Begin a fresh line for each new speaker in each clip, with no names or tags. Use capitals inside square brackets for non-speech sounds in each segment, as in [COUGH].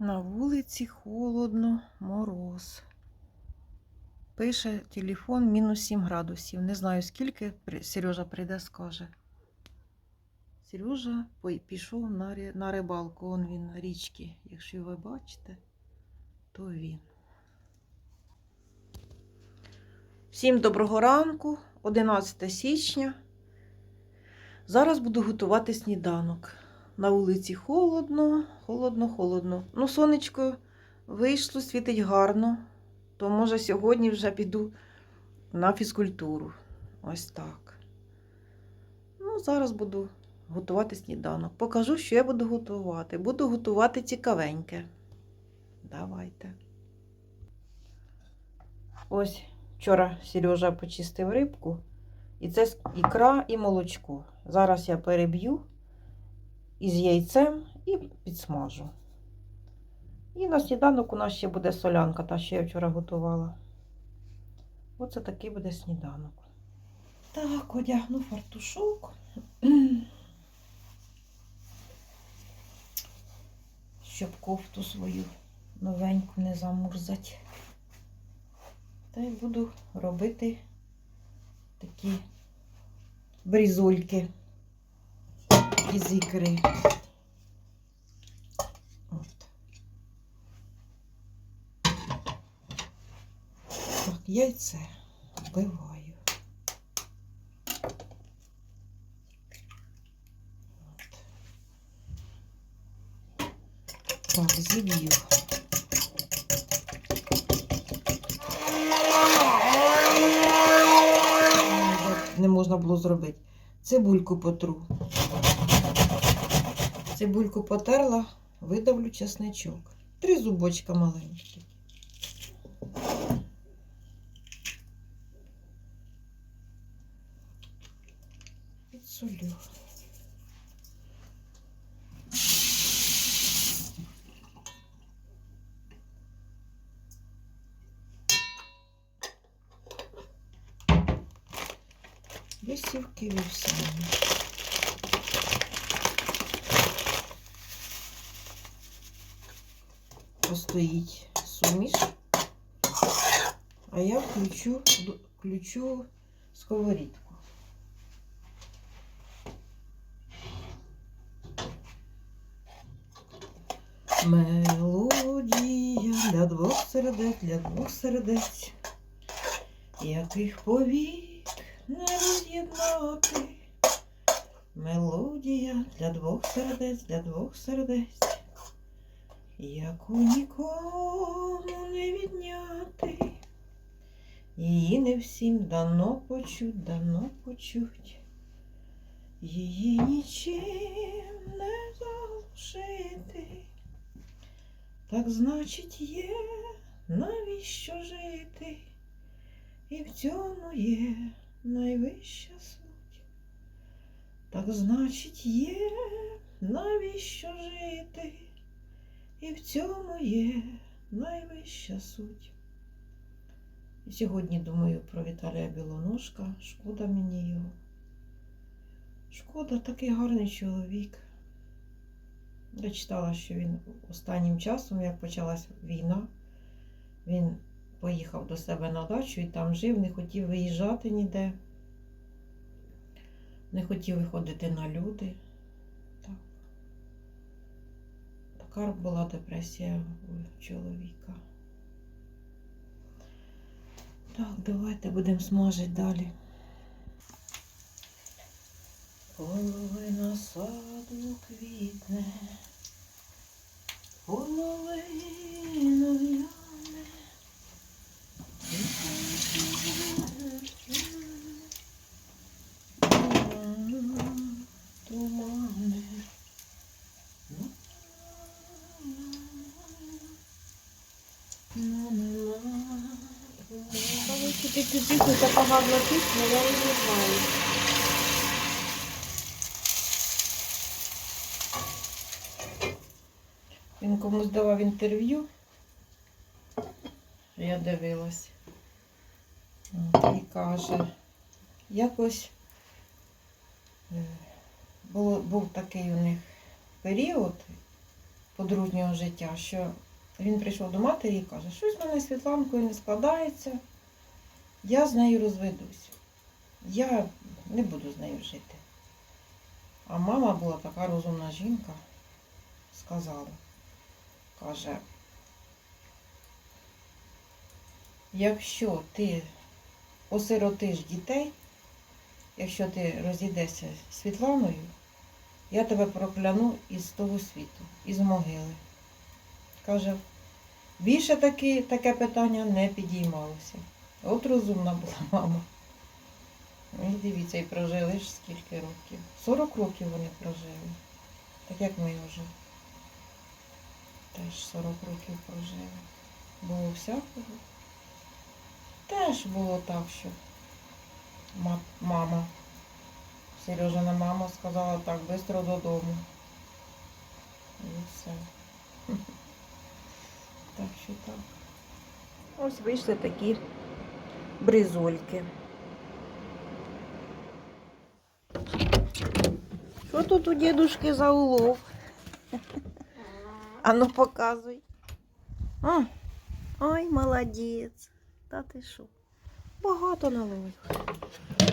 На вулиці холодно, мороз. Пише телефон мінус 7 градусів. Не знаю скільки Сережа прийде, скаже. Сережа пішов на, рибалку. Он він на річці. Якщо ви бачите, то він. Всім доброго ранку, 11 січня. Зараз буду готувати сніданок. На вулиці холодно, холодно, холодно. Ну, сонечко вийшло, світить гарно. То може сьогодні вже піду на фізкультуру. Ось так. Ну, зараз буду готувати сніданок. Покажу, що я буду готувати. Буду готувати цікавеньке. Давайте. Ось вчора Сережа почистив рибку. І це ікра і молочко. Зараз я переб'ю із яйцем і підсмажу. І на сніданок у нас ще буде солянка, та що я вчора готувала. Оце такий буде сніданок. Так, одягну фартушок. [CLEARS THROAT] Щоб кофту свою новеньку не замурзать. Та й буду робити такі брізольки із ікри. От. Так, яйце вбиваю. От. Так, зіб'ю. Не можна було зробити. Цибульку потру. Цибульку потерла, видавлю чесничок. Три зубочка маленькі. Підсолю. Висівки вівсяні. Постоїть суміш, а я включу, включу сковорідку. Мелодія для двох сердець, для двох сердець, яких повік не роз'єднати. Мелодія для двох сердець, для двох сердець, яку нікому не відняти. Її не всім дано почуть, дано почуть. Її нічим не заглушити. Так значить є, навіщо жити? І в цьому є найвища суть. Так значить є, навіщо жити? І в цьому є найвища суть. Сьогодні думаю про Віталія Білоножка. Шкода мені його. Шкода, такий гарний чоловік. Я читала, що він останнім часом, як почалась війна, він поїхав до себе на дачу і там жив, не хотів виїжджати ніде, не хотів виходити на люди. Так. Така була депресія у чоловіка. Так, давайте будемо смажити далі. Половина саду квітне, половина в'яне. Тумане.
Коли цю пісню така пісня, я її не знаю.
Він комусь давав інтерв'ю. Я дивилась. І каже, якось е, був такий у них період, подружнього життя, що він прийшов до матері і каже, щось в мене Світланкою не складається, я з нею розведусь. Я не буду з нею жити. А мама була така розумна жінка, сказала, каже, якщо ти осиротиш дітей, якщо ти розійдешся з Світланою, я тебе прокляну із того світу, із могили. Каже, більше таки, таке питання не підіймалося. От розумна була мама. І дивіться, і прожили ж скільки років. 40 років вони прожили. Так як ми вже. Теж 40 років прожили. Було всякого. Теж було так, що мама, Сережина мама сказала так, швидко додому. І все. Так що так. Ось вийшли такі бризольки. Що тут у дідушки за улов? [LAUGHS] А ну показуй. А, ой, молодець. Та ти що? Багато наловив.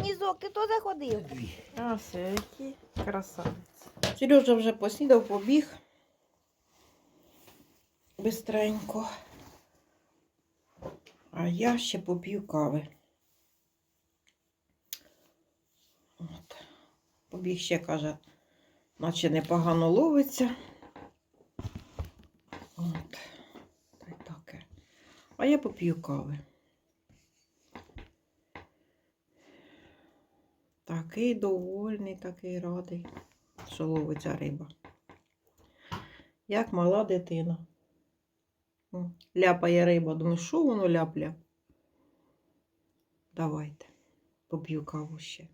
Нізок, ти то заходив. А, все, який красавець. Сережа вже поснідав, побіг. Бистренько. А я ще поп'ю кави. От. Побіг ще каже, наче непогано ловиться. От. Та й таке. А я поп'ю кави. Такий довольний, такий радий, що ловиться риба. Як мала дитина. М, Ляпає риба. Думаю, що воно ляпля? Давайте, поп'ю каву ще.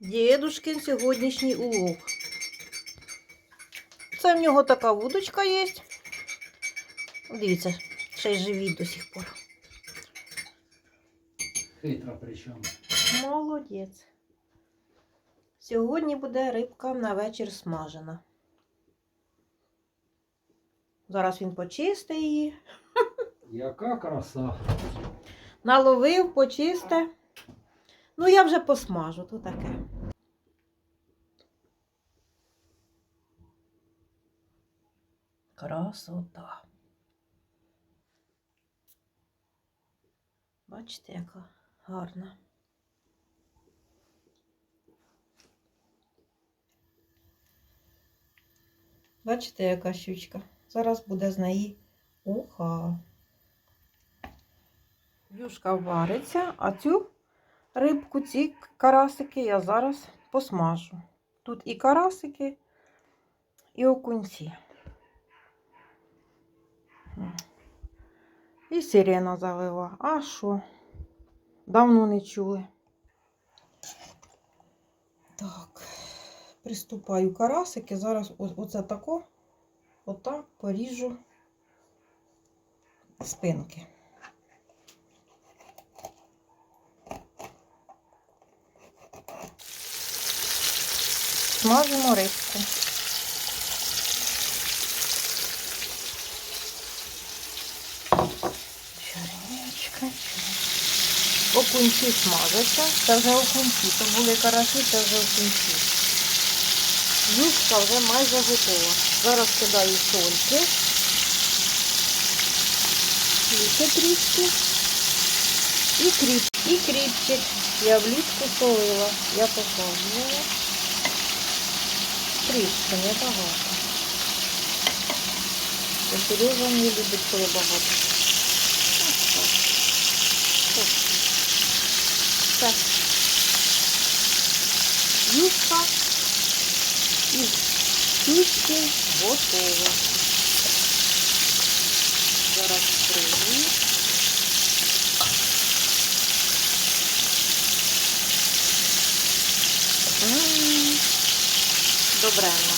Дідушкин сьогоднішній улов. Це в нього така вудочка є. Дивіться, ще й живі до сих пор.
Хитра причому.
Молодець. Сьогодні буде рибка на вечір смажена. Зараз він почистить її.
Яка краса.
Наловив, почисте. Ну, я вже посмажу, то таке. Красота. Бачите, яка гарна. Бачите, яка щучка? Зараз буде з неї уха. Юшка вариться, а цю рибку, ці карасики я зараз посмажу. Тут і карасики, і окунці. І сирена залила. А що? Давно не чули. Так, приступаю карасики. Зараз оце тако, отак поріжу спинки. Смажимо рибку. Чарничка. Окунці смажаться. Це вже окунці. То були караші, це вже окунці. Юшка вже майже готова. Зараз кидаю сольки. Ще трішки. І кріп. І кріпчик. Я влітку солила. Я посолила. Трішки, не багато. Сережа не любить, коли багато. Так. Юшка із щучки готова. Зараз. М, Добренно.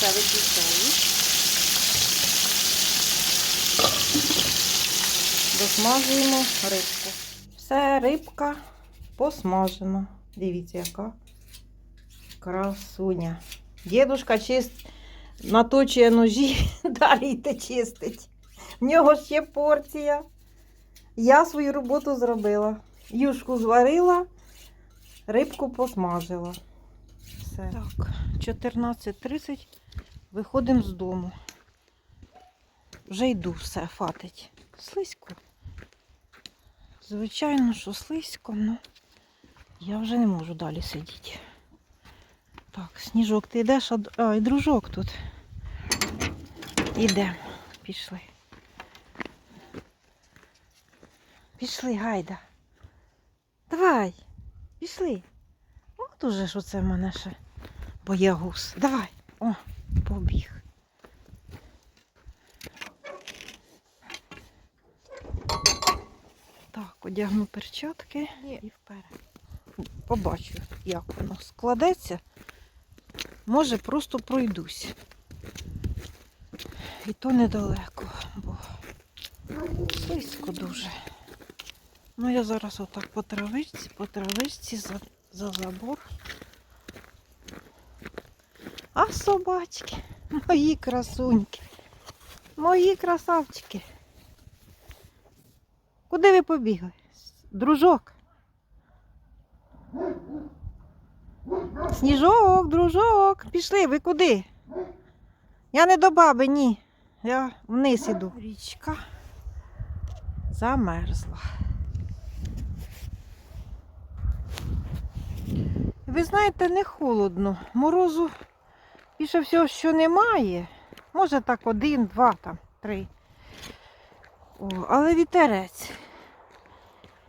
Це виключаю. Досмажуємо рибку. Все, рибка посмажена. Дивіться, яка красуня. Дідушка чист наточує ножі, [LAUGHS] далі йде чистить. В нього ще порція. Я свою роботу зробила. Юшку зварила, рибку посмажила. Все. Так, 14.30. Виходимо з дому. Вже йду все, фатить. Слизько. Звичайно, що слизько, ну я вже не можу далі сидіти. Так, сніжок, ти йдеш, а, і дружок тут. Ідемо, пішли. Пішли, гайда. Давай, пішли. От уже ж оце в мене ще боягуз. Давай. О, побіг. Так, одягну перчатки і вперед. Побачу, як воно складеться. Може, просто пройдусь. І то недалеко, бо слизько дуже. Ну, я зараз отак по травичці, по травичці за, за забор. А собачки, мої красуньки, мої красавчики. Куди ви побігли? Дружок. Сніжок, дружок, пішли, ви куди? Я не до баби, ні. Я вниз іду. Річка замерзла. Ви знаєте, не холодно. Морозу більше всього, що немає. Може так один, два, там, три. О, але вітерець.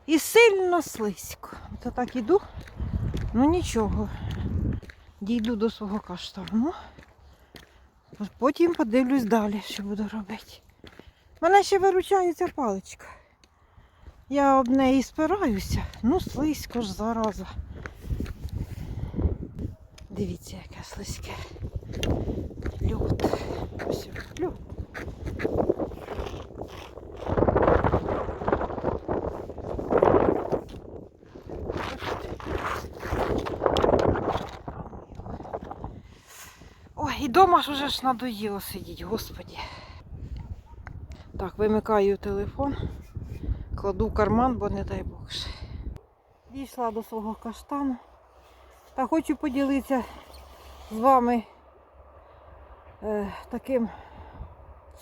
І сильно слизько. То так іду. Ну нічого. Дійду до свого каштану. Потім подивлюсь далі, що буду робити. Мене ще виручає ця паличка. Я об неї спираюся. Ну, слизько ж зараза. Дивіться, яке слизьке. Льот. Ось льот. І ж уже ж надоїло сидіти, господі. Так, вимикаю телефон, кладу карман, бо не дай Бог. Дійшла до свого каштану. Та хочу поділитися з вами е, таким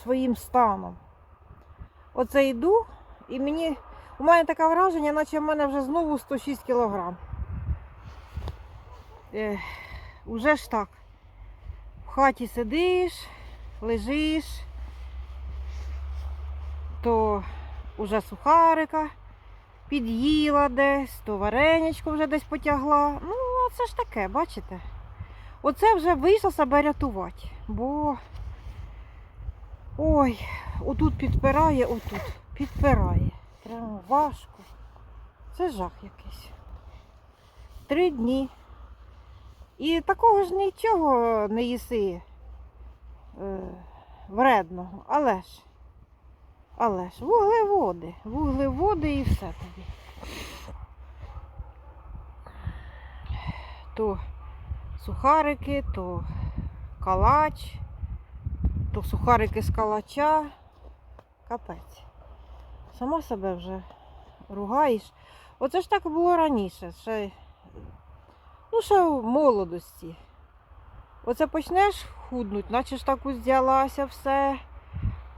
своїм станом. Оце йду, і мені, у мене таке враження, наче в мене вже знову 106 кілограм. Е, уже ж так. Хаті сидиш, лежиш, то уже сухарика під'їла десь, то вареничку вже десь потягла. Ну, а це ж таке, бачите? Оце вже вийшло себе рятувати, бо ой, отут підпирає, отут підпирає. Прямо важко. Це жах якийсь. Три дні. І такого ж нічого не їси е, вредного, але ж, але ж, вуглеводи, вуглеводи і все тобі. То сухарики, то калач, то сухарики з калача. Капець. Сама себе вже ругаєш. Оце ж так було раніше. Ще Ну, ще в молодості. Оце почнеш худнуть, наче ж так узялася все.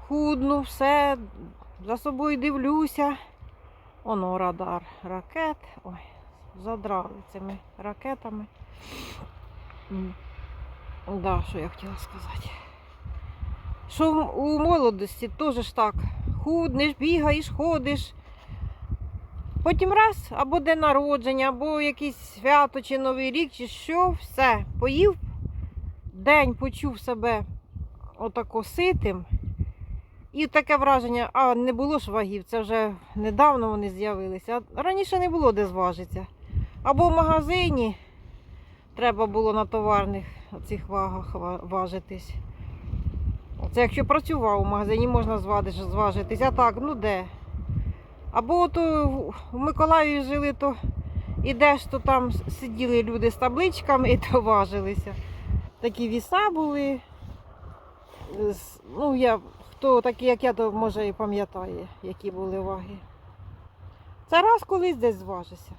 Худну, все, за собою дивлюся. Оно радар ракет. Ой, задрали цими ракетами. Да, що я хотіла сказати. Що у молодості теж ж так. Худнеш, бігаєш, ходиш. Потім раз, або день народження, або якийсь свято, чи Новий рік, чи що, все. Поїв, день почув себе отако ситим. І таке враження, а не було ж вагів, це вже недавно вони з'явилися. А раніше не було де зважитися. Або в магазині треба було на товарних цих вагах ва- важитись. Це якщо працював у магазині, можна зважитись. А так, ну де? Або то в Миколаєві жили, то ідеш, то там сиділи люди з табличками [LAUGHS] і то важилися. Такі віса були. ну, я, хто такий, як я, то може і пам'ятає, які були ваги. Це раз колись десь зважився.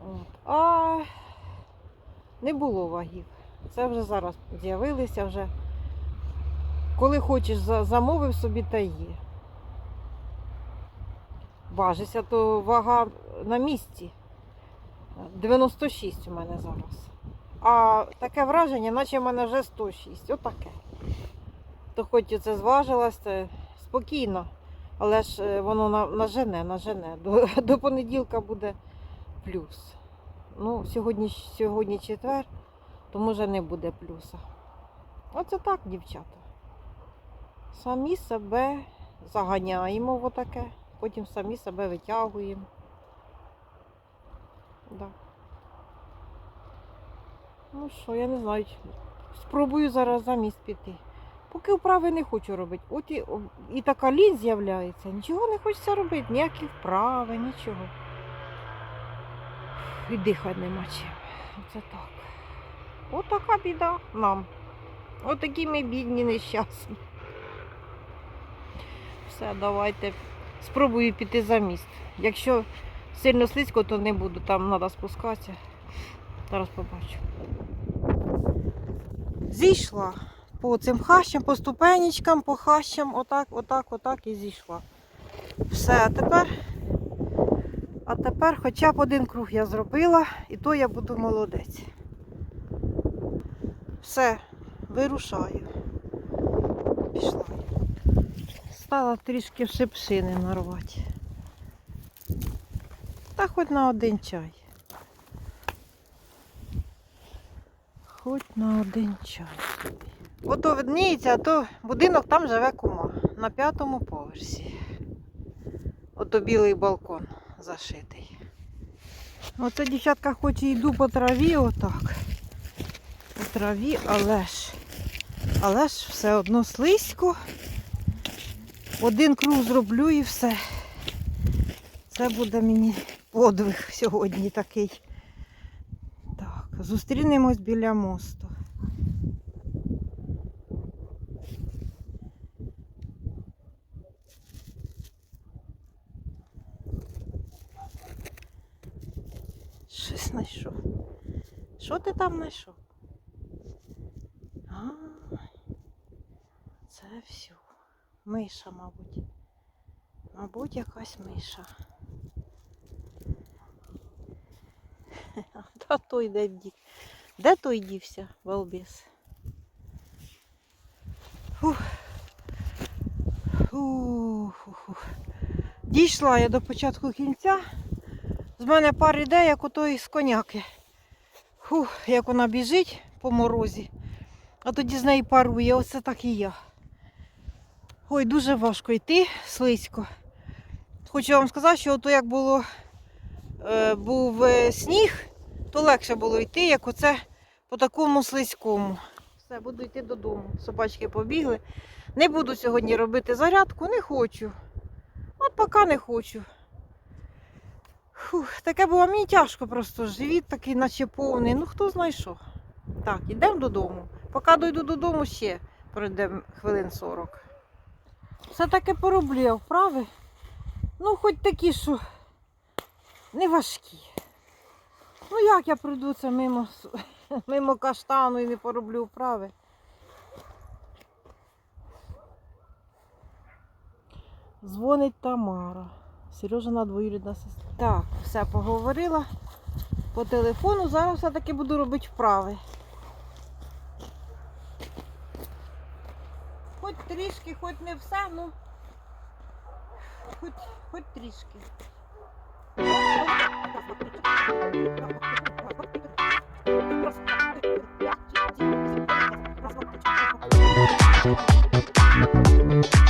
От. А не було вагів. Це вже зараз з'явилися вже. Коли хочеш, замовив собі та є. Важися, то вага на місці. 96 у мене зараз. А таке враження, наче в мене вже 106. Отаке. То хоч це зважилось, це спокійно. Але ж е, воно нажене, нажене. До, [LAUGHS] до понеділка буде плюс. Ну, сьогодні, сьогодні четвер, то може не буде плюса. Оце так, дівчата. Самі себе заганяємо в отаке, потім самі себе витягуємо. Да. Ну що, я не знаю. Спробую зараз за міст піти. Поки вправи не хочу робити. От і, і така лінь з'являється. Нічого не хочеться робити, ніякі вправи, нічого. І дихати нема чим. Оце так. От така біда нам. От такі ми бідні, нещасні. Все, давайте. Спробую піти за міст. Якщо сильно слизько, то не буду, там треба спускатися. Зараз побачу. Зійшла по цим хащам, по ступенечкам, по хащам, отак, отак, отак і зійшла. Все, а тепер, а тепер хоча б один круг я зробила, і то я буду молодець. Все, вирушаю. Пішла. Стала трішки шипшини нарвати. Та хоч на один чай. Хоч на один чай. Ото видніється, а то будинок там живе кума на п'ятому поверсі. Ото білий балкон зашитий. Оце дівчатка хоч і йду по траві отак. По траві, але ж, але ж все одно слизько. Один круг зроблю і все. Це буде мені подвиг сьогодні такий. Так, зустрінемось біля мосту. Щось знайшов. Що ти там знайшов? А, це все. Миша, мабуть. Мабуть, якась миша. [LAUGHS] Та той де вдів. Де той дівся, балбіс? Фух. Фух. Дійшла я до початку кінця. З мене пар іде, як у той з коняки. Фух, як вона біжить по морозі, а тоді з неї парує, оце так і я. Ой, дуже важко йти, слизько. Хочу вам сказати, що ото як було, е, був е, сніг, то легше було йти, як оце по такому слизькому. Все, буду йти додому. Собачки побігли. Не буду сьогодні робити зарядку, не хочу. От поки не хочу. Фух, таке було мені тяжко просто. Живіт такий, наче повний. Ну хто знає що. Так, йдемо додому. Поки дойду додому ще пройдемо хвилин 40. Все таки пороблю вправи. Ну, хоч такі, що не важкі. Ну як я пройду це мимо, [LAUGHS] мимо каштану і не пороблю вправи. Дзвонить Тамара. Сережина двоюрідна сестра. Так, все поговорила по телефону. Зараз все-таки буду робити вправи. Хоч трішки, хоч не все, ну хоч, хоч трішки. Три,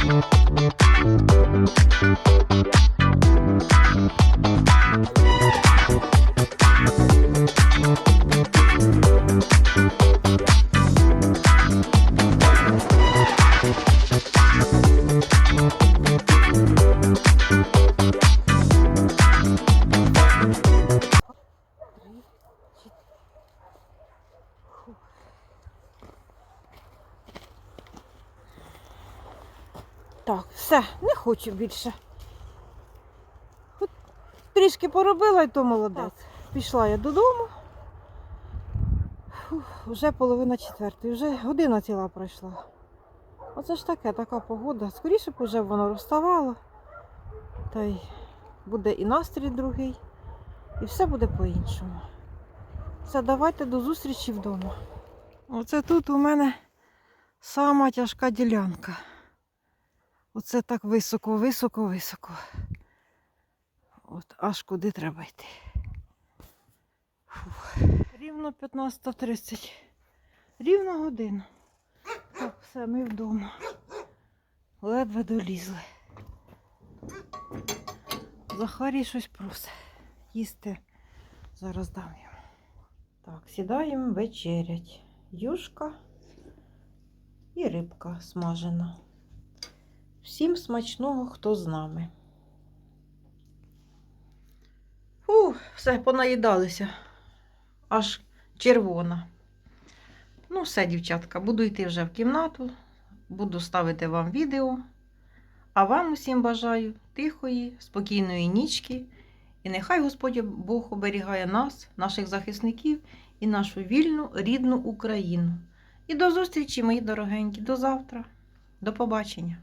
хочу більше. От трішки поробила і то молодець. Пішла я додому. Фух, вже половина четвертої, вже година ціла пройшла. Оце ж таке, така погода. Скоріше б вже воно розставало. Та й буде і настрій другий, і все буде по-іншому. Все, давайте до зустрічі вдома. Оце тут у мене сама тяжка ділянка. Оце так високо, високо, високо. От аж куди треба йти. Фух. Рівно 15.30. Рівно година. Так, все, ми вдома. Ледве долізли. Захарій щось просить. Їсти зараз дам йому. Так, сідаємо вечерять. Юшка і рибка смажена. Всім смачного, хто з нами. Фу, все, понаїдалися. Аж червона. Ну, все, дівчатка, буду йти вже в кімнату, буду ставити вам відео. А вам усім бажаю тихої, спокійної нічки. І нехай Господь Бог оберігає нас, наших захисників і нашу вільну рідну Україну. І до зустрічі, мої дорогенькі, до завтра. До побачення.